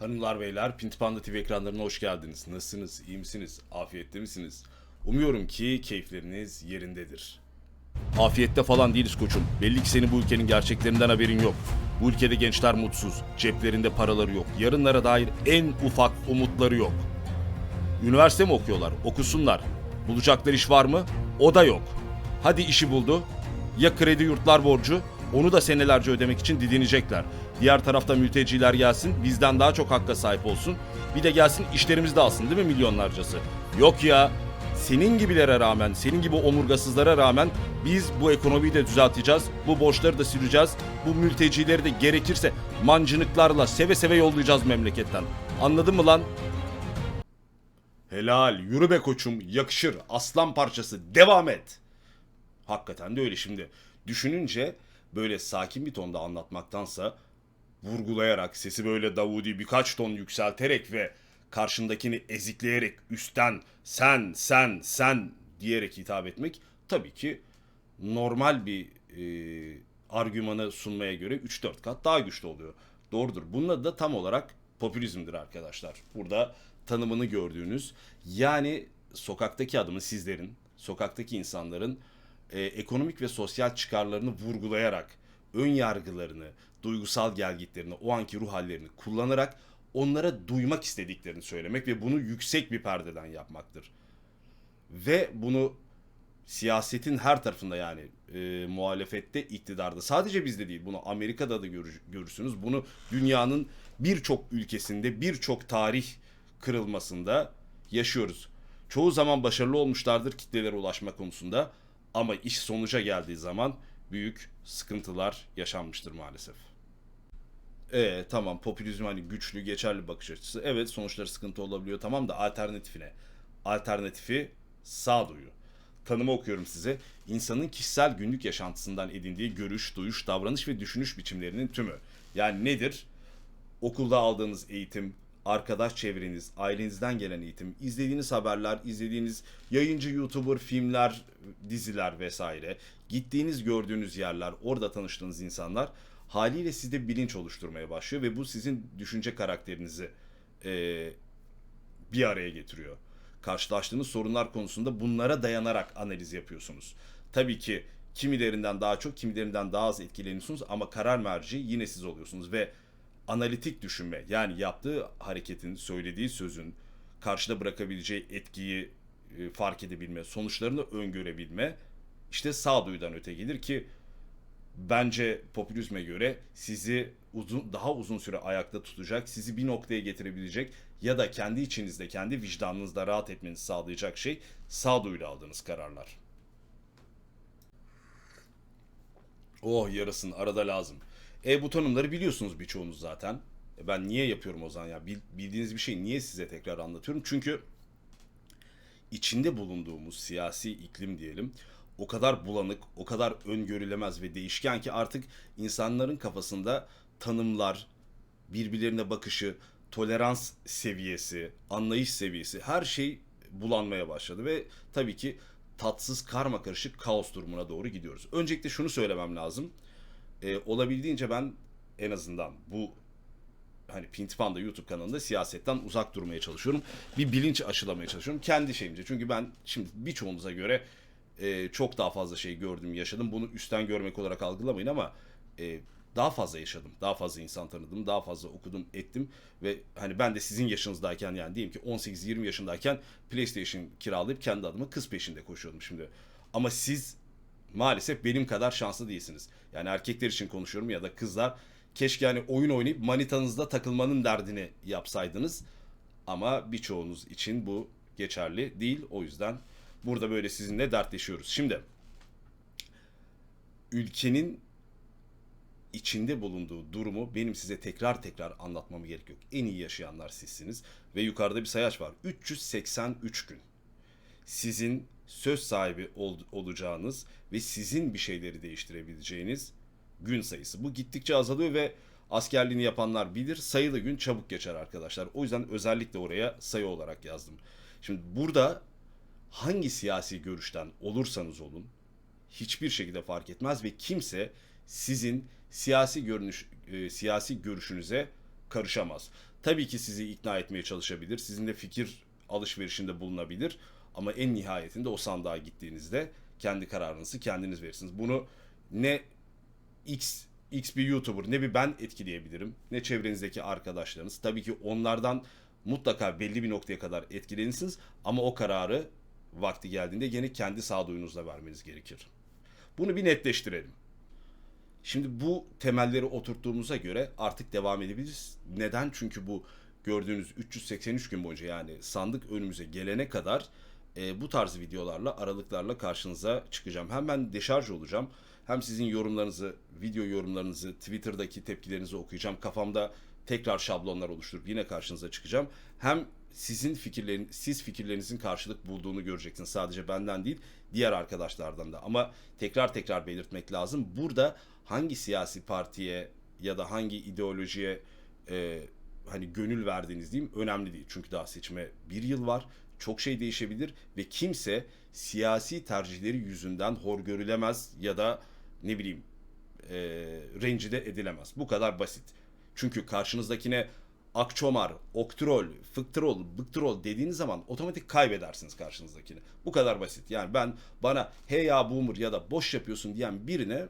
Hanımlar beyler Pintipanda TV ekranlarına hoş geldiniz. Nasılsınız? İyi misiniz? Afiyette misiniz? Umuyorum ki keyifleriniz yerindedir. Afiyette falan değiliz koçum. Belli ki senin bu ülkenin gerçeklerinden haberin yok. Bu ülkede gençler mutsuz. Ceplerinde paraları yok. Yarınlara dair en ufak umutları yok. Üniversite mi okuyorlar? Okusunlar. Bulacakları iş var mı? O da yok. Hadi işi buldu. Ya kredi yurtlar borcu? Onu da senelerce ödemek için didinecekler. Diğer tarafta mülteciler gelsin, bizden daha çok hakka sahip olsun. Bir de gelsin işlerimizi de alsın değil mi milyonlarcası? Yok ya. Senin gibilere rağmen, senin gibi omurgasızlara rağmen biz bu ekonomiyi de düzelteceğiz. Bu borçları da sileceğiz. Bu mültecileri de gerekirse mancınıklarla seve seve yollayacağız memleketten. Anladın mı lan? Helal, yürü be koçum, yakışır, aslan parçası, devam et. Hakikaten de öyle şimdi. Düşününce böyle sakin bir tonda anlatmaktansa vurgulayarak, sesi böyle Davudi birkaç ton yükselterek ve karşındakini ezikleyerek üstten sen, sen, sen diyerek hitap etmek tabii ki normal bir e, argümanı sunmaya göre 3-4 kat daha güçlü oluyor. Doğrudur. Bunun adı da tam olarak popülizmdir arkadaşlar. Burada tanımını gördüğünüz yani sokaktaki adımı sizlerin, sokaktaki insanların e, ekonomik ve sosyal çıkarlarını vurgulayarak ön yargılarını, duygusal gelgitlerini, o anki ruh hallerini kullanarak onlara duymak istediklerini söylemek ve bunu yüksek bir perdeden yapmaktır. Ve bunu siyasetin her tarafında yani e, muhalefette, iktidarda sadece bizde değil bunu Amerika'da da görür- görürsünüz. Bunu dünyanın birçok ülkesinde, birçok tarih kırılmasında yaşıyoruz. Çoğu zaman başarılı olmuşlardır kitlelere ulaşma konusunda ama iş sonuca geldiği zaman büyük sıkıntılar yaşanmıştır maalesef. E tamam popülizm hani güçlü geçerli bakış açısı. Evet sonuçları sıkıntı olabiliyor tamam da alternatifine. Alternatifi sağduyu. Tanımı okuyorum size. İnsanın kişisel günlük yaşantısından edindiği görüş, duyuş, davranış ve düşünüş biçimlerinin tümü. Yani nedir? Okulda aldığınız eğitim, arkadaş çevreniz, ailenizden gelen eğitim, izlediğiniz haberler, izlediğiniz yayıncı YouTuber, filmler, diziler vesaire, gittiğiniz gördüğünüz yerler, orada tanıştığınız insanlar haliyle sizde bilinç oluşturmaya başlıyor ve bu sizin düşünce karakterinizi eee, bir araya getiriyor. Karşılaştığınız sorunlar konusunda bunlara dayanarak analiz yapıyorsunuz. Tabii ki kimilerinden daha çok, kimilerinden daha az etkileniyorsunuz ama karar merci yine siz oluyorsunuz ve analitik düşünme yani yaptığı hareketin, söylediği sözün karşıda bırakabileceği etkiyi e, fark edebilme, sonuçlarını öngörebilme işte sağduyudan öte gelir ki bence popülizme göre sizi uzun daha uzun süre ayakta tutacak, sizi bir noktaya getirebilecek ya da kendi içinizde, kendi vicdanınızda rahat etmenizi sağlayacak şey sağduyuyla aldığınız kararlar. Oh yarasın arada lazım. E bu tanımları biliyorsunuz birçoğunuz zaten. E, ben niye yapıyorum o zaman ya? Bil- Bildiğiniz bir şey niye size tekrar anlatıyorum? Çünkü içinde bulunduğumuz siyasi iklim diyelim o kadar bulanık, o kadar öngörülemez ve değişken ki artık insanların kafasında tanımlar, birbirlerine bakışı, tolerans seviyesi, anlayış seviyesi her şey bulanmaya başladı ve tabii ki tatsız karma karışık kaos durumuna doğru gidiyoruz. Öncelikle şunu söylemem lazım. Ee, olabildiğince ben en azından bu hani Pintipanda YouTube kanalında siyasetten uzak durmaya çalışıyorum. Bir bilinç aşılamaya çalışıyorum. Kendi şeyimce. Çünkü ben şimdi birçoğunuza göre e, çok daha fazla şey gördüm, yaşadım. Bunu üstten görmek olarak algılamayın ama e, daha fazla yaşadım. Daha fazla insan tanıdım. Daha fazla okudum, ettim. Ve hani ben de sizin yaşınızdayken yani diyeyim ki 18-20 yaşındayken PlayStation kiralayıp kendi adıma kız peşinde koşuyordum şimdi. Ama siz maalesef benim kadar şanslı değilsiniz. Yani erkekler için konuşuyorum ya da kızlar keşke yani oyun oynayıp manitanızda takılmanın derdini yapsaydınız. Ama birçoğunuz için bu geçerli değil. O yüzden burada böyle sizinle dertleşiyoruz. Şimdi ülkenin içinde bulunduğu durumu benim size tekrar tekrar anlatmama gerek yok. En iyi yaşayanlar sizsiniz ve yukarıda bir sayaç var. 383 gün sizin söz sahibi ol- olacağınız ve sizin bir şeyleri değiştirebileceğiniz gün sayısı. Bu gittikçe azalıyor ve askerliğini yapanlar bilir sayılı gün çabuk geçer arkadaşlar. O yüzden özellikle oraya sayı olarak yazdım. Şimdi burada hangi siyasi görüşten olursanız olun hiçbir şekilde fark etmez ve kimse sizin siyasi görünüş e, siyasi görüşünüze karışamaz. tabii ki sizi ikna etmeye çalışabilir. Sizinle fikir alışverişinde bulunabilir. Ama en nihayetinde o sandığa gittiğinizde kendi kararınızı kendiniz verirsiniz. Bunu ne X X bir YouTuber ne bir ben etkileyebilirim ne çevrenizdeki arkadaşlarınız. Tabii ki onlardan mutlaka belli bir noktaya kadar etkilenirsiniz ama o kararı vakti geldiğinde gene kendi sağduyunuzla vermeniz gerekir. Bunu bir netleştirelim. Şimdi bu temelleri oturttuğumuza göre artık devam edebiliriz. Neden? Çünkü bu gördüğünüz 383 gün boyunca yani sandık önümüze gelene kadar e, bu tarz videolarla aralıklarla karşınıza çıkacağım. Hem ben deşarj olacağım hem sizin yorumlarınızı, video yorumlarınızı, Twitter'daki tepkilerinizi okuyacağım. Kafamda tekrar şablonlar oluşturup yine karşınıza çıkacağım. Hem sizin fikirlerin, siz fikirlerinizin karşılık bulduğunu göreceksiniz. Sadece benden değil, diğer arkadaşlardan da. Ama tekrar tekrar belirtmek lazım. Burada hangi siyasi partiye ya da hangi ideolojiye e, hani gönül verdiğiniz diyeyim önemli değil. Çünkü daha seçime bir yıl var. Çok şey değişebilir ve kimse siyasi tercihleri yüzünden hor görülemez ya da ne bileyim e, rencide edilemez. Bu kadar basit. Çünkü karşınızdakine akçomar, oktrol, fıktrol, bıktrol dediğiniz zaman otomatik kaybedersiniz karşınızdakini. Bu kadar basit. Yani ben bana hey ya boomer ya da boş yapıyorsun diyen birine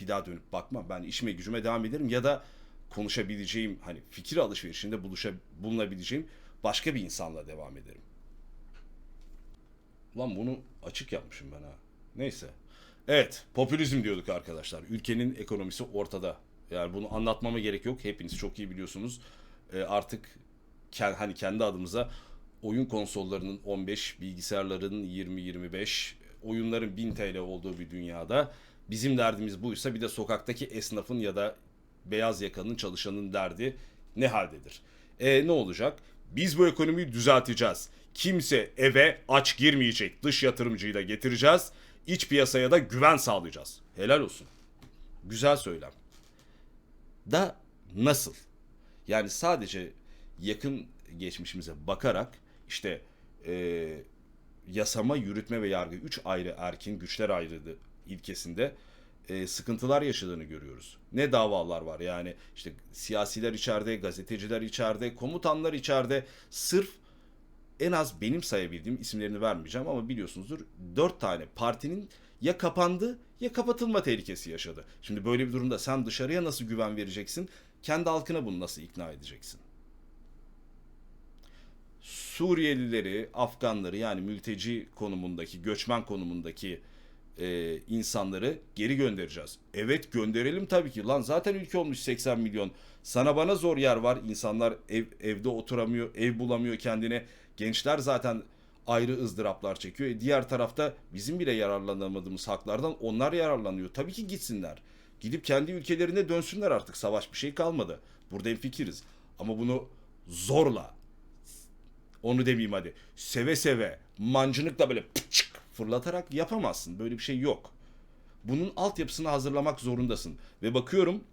bir daha dönüp bakmam. Ben işime gücüme devam ederim ya da konuşabileceğim hani fikir alışverişinde buluşa, bulunabileceğim başka bir insanla devam ederim. Ulan bunu açık yapmışım ben ha. Neyse. Evet, popülizm diyorduk arkadaşlar. Ülkenin ekonomisi ortada. Yani bunu anlatmama gerek yok. Hepiniz çok iyi biliyorsunuz. Ee, artık hani kendi adımıza oyun konsollarının 15, bilgisayarların 20-25, oyunların 1000 TL olduğu bir dünyada bizim derdimiz buysa bir de sokaktaki esnafın ya da beyaz yakanın çalışanın derdi ne haldedir? E ne olacak? Biz bu ekonomiyi düzelteceğiz. Kimse eve aç girmeyecek. Dış yatırımcıyı da getireceğiz. İç piyasaya da güven sağlayacağız. Helal olsun. Güzel söylem. Da nasıl? Yani sadece yakın geçmişimize bakarak işte e, yasama, yürütme ve yargı üç ayrı erkin güçler ayrıdı ilkesinde e, sıkıntılar yaşadığını görüyoruz. Ne davalar var yani işte siyasiler içeride, gazeteciler içeride, komutanlar içeride sırf en az benim sayabildiğim isimlerini vermeyeceğim ama biliyorsunuzdur dört tane partinin ya kapandı ya kapatılma tehlikesi yaşadı. Şimdi böyle bir durumda sen dışarıya nasıl güven vereceksin? Kendi halkına bunu nasıl ikna edeceksin? Suriyelileri, Afganları yani mülteci konumundaki, göçmen konumundaki e, insanları geri göndereceğiz. Evet gönderelim tabii ki. Lan zaten ülke olmuş 80 milyon. Sana bana zor yer var. İnsanlar ev, evde oturamıyor, ev bulamıyor kendine. Gençler zaten ayrı ızdıraplar çekiyor. E, diğer tarafta bizim bile yararlanamadığımız haklardan onlar yararlanıyor. Tabii ki gitsinler. Gidip kendi ülkelerine dönsünler artık. Savaş bir şey kalmadı. Burada hemfikiriz. Ama bunu zorla, onu demeyeyim hadi. Seve seve, mancınıkla böyle pıçık fırlatarak yapamazsın. Böyle bir şey yok. Bunun altyapısını hazırlamak zorundasın. Ve bakıyorum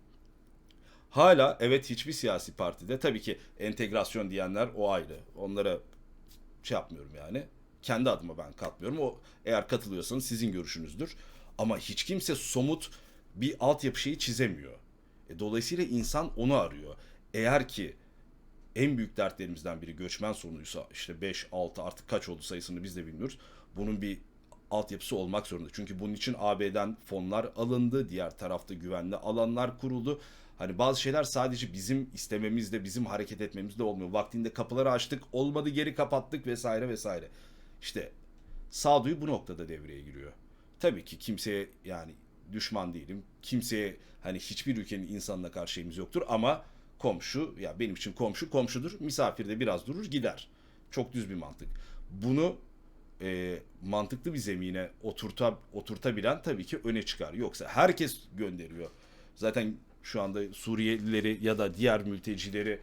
hala evet hiçbir siyasi partide tabii ki entegrasyon diyenler o ayrı. Onlara şey yapmıyorum yani. Kendi adıma ben katmıyorum. O eğer katılıyorsanız sizin görüşünüzdür. Ama hiç kimse somut bir altyapı şeyi çizemiyor. E, dolayısıyla insan onu arıyor. Eğer ki en büyük dertlerimizden biri göçmen sorunuysa işte 5, 6 artık kaç oldu sayısını biz de bilmiyoruz. Bunun bir altyapısı olmak zorunda. Çünkü bunun için AB'den fonlar alındı. Diğer tarafta güvenli alanlar kuruldu. Hani bazı şeyler sadece bizim istememizde, bizim hareket etmemizde olmuyor. Vaktinde kapıları açtık, olmadı geri kapattık vesaire vesaire. İşte sağduyu bu noktada devreye giriyor. Tabii ki kimseye yani düşman değilim. Kimseye hani hiçbir ülkenin insanına karşı şeyimiz yoktur ama komşu ya benim için komşu komşudur. Misafir de biraz durur gider. Çok düz bir mantık. Bunu e, mantıklı bir zemine oturta, oturtabilen tabii ki öne çıkar. Yoksa herkes gönderiyor. Zaten şu anda Suriyelileri ya da diğer mültecileri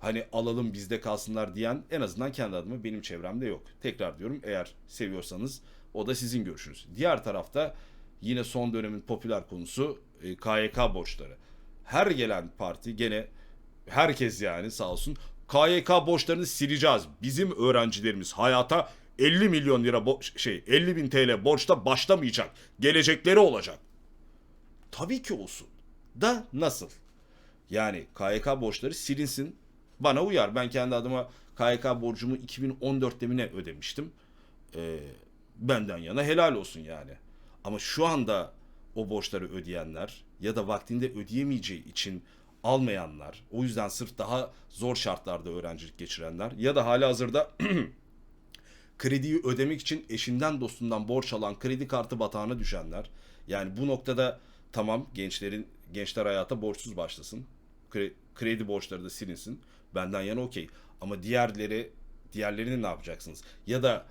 hani alalım bizde kalsınlar diyen en azından kendi adıma benim çevremde yok. Tekrar diyorum eğer seviyorsanız o da sizin görüşünüz. Diğer tarafta yine son dönemin popüler konusu e, KYK borçları. Her gelen parti gene herkes yani sağ olsun KYK borçlarını sileceğiz. Bizim öğrencilerimiz hayata 50 milyon lira bo- şey 50 bin TL borçta başlamayacak. Gelecekleri olacak. Tabii ki olsun. Da nasıl? Yani KYK borçları silinsin. Bana uyar. Ben kendi adıma KYK borcumu 2014'te mi ne ödemiştim. Ee, benden yana helal olsun yani. Ama şu anda o borçları ödeyenler ya da vaktinde ödeyemeyeceği için almayanlar, o yüzden sırf daha zor şartlarda öğrencilik geçirenler ya da hala hazırda krediyi ödemek için eşinden dostundan borç alan kredi kartı batağına düşenler. Yani bu noktada tamam gençlerin gençler hayata borçsuz başlasın. Kre- kredi borçları da silinsin. Benden yana okey. Ama diğerleri diğerlerini ne yapacaksınız? Ya da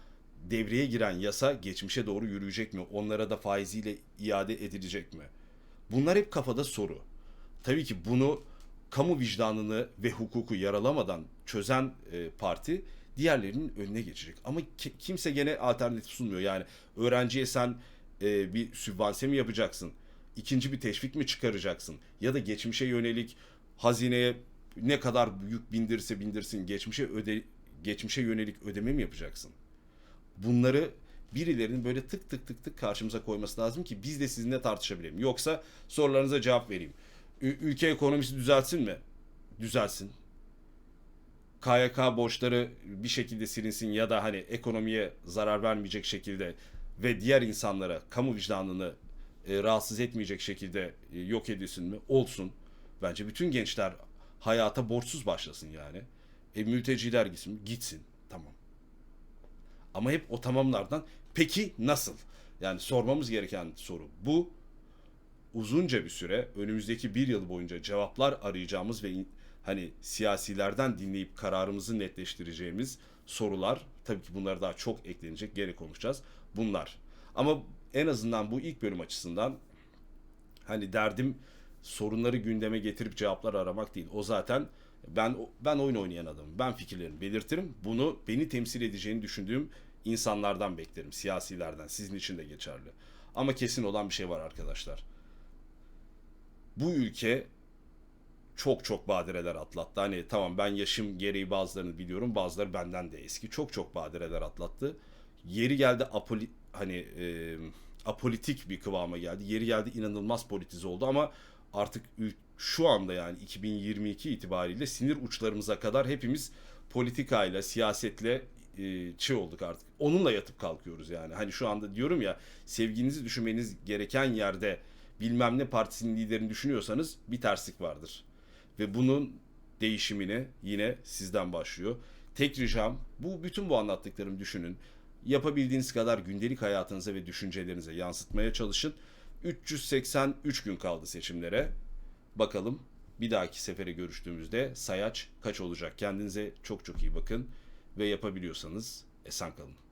devreye giren yasa geçmişe doğru yürüyecek mi? Onlara da faiziyle iade edilecek mi? Bunlar hep kafada soru. Tabii ki bunu kamu vicdanını ve hukuku yaralamadan çözen e, parti diğerlerinin önüne geçecek. Ama ki- kimse gene alternatif sunmuyor. Yani öğrenciye sen e, bir sübvanse mi yapacaksın? İkinci bir teşvik mi çıkaracaksın? Ya da geçmişe yönelik hazineye ne kadar yük bindirse bindirsin geçmişe öde geçmişe yönelik ödeme mi yapacaksın? Bunları birilerinin böyle tık tık tık tık karşımıza koyması lazım ki biz de sizinle tartışabilelim. Yoksa sorularınıza cevap vereyim. Ü- ülke ekonomisi düzelsin mi? Düzelsin. KYK borçları bir şekilde silinsin ya da hani ekonomiye zarar vermeyecek şekilde ve diğer insanlara kamu vicdanını e, rahatsız etmeyecek şekilde e, yok edilsin mi? Olsun. Bence bütün gençler hayata borçsuz başlasın yani. E, mülteciler gitsin? Gitsin. Tamam. Ama hep o tamamlardan peki nasıl? Yani sormamız gereken soru bu. Uzunca bir süre önümüzdeki bir yıl boyunca cevaplar arayacağımız ve hani siyasilerden dinleyip kararımızı netleştireceğimiz sorular. Tabii ki bunlar daha çok eklenecek. Gene konuşacağız. Bunlar. Ama en azından bu ilk bölüm açısından hani derdim sorunları gündeme getirip cevaplar aramak değil. O zaten ben ben oyun oynayan adamım. Ben fikirlerimi belirtirim. Bunu beni temsil edeceğini düşündüğüm insanlardan beklerim. Siyasilerden. Sizin için de geçerli. Ama kesin olan bir şey var arkadaşlar. Bu ülke çok çok badireler atlattı. Hani tamam ben yaşım gereği bazılarını biliyorum. Bazıları benden de eski. Çok çok badireler atlattı. Yeri geldi apoli hani e, apolitik bir kıvama geldi. Yeri geldi inanılmaz politize oldu ama artık şu anda yani 2022 itibariyle sinir uçlarımıza kadar hepimiz politikayla, siyasetle e, şey olduk artık. Onunla yatıp kalkıyoruz yani. Hani şu anda diyorum ya sevginizi düşünmeniz gereken yerde bilmem ne partisinin liderini düşünüyorsanız bir terslik vardır. Ve bunun değişimine yine sizden başlıyor. Tek ricam bu bütün bu anlattıklarımı düşünün. Yapabildiğiniz kadar gündelik hayatınıza ve düşüncelerinize yansıtmaya çalışın. 383 gün kaldı seçimlere. Bakalım bir dahaki sefere görüştüğümüzde sayaç kaç olacak? Kendinize çok çok iyi bakın ve yapabiliyorsanız esen kalın.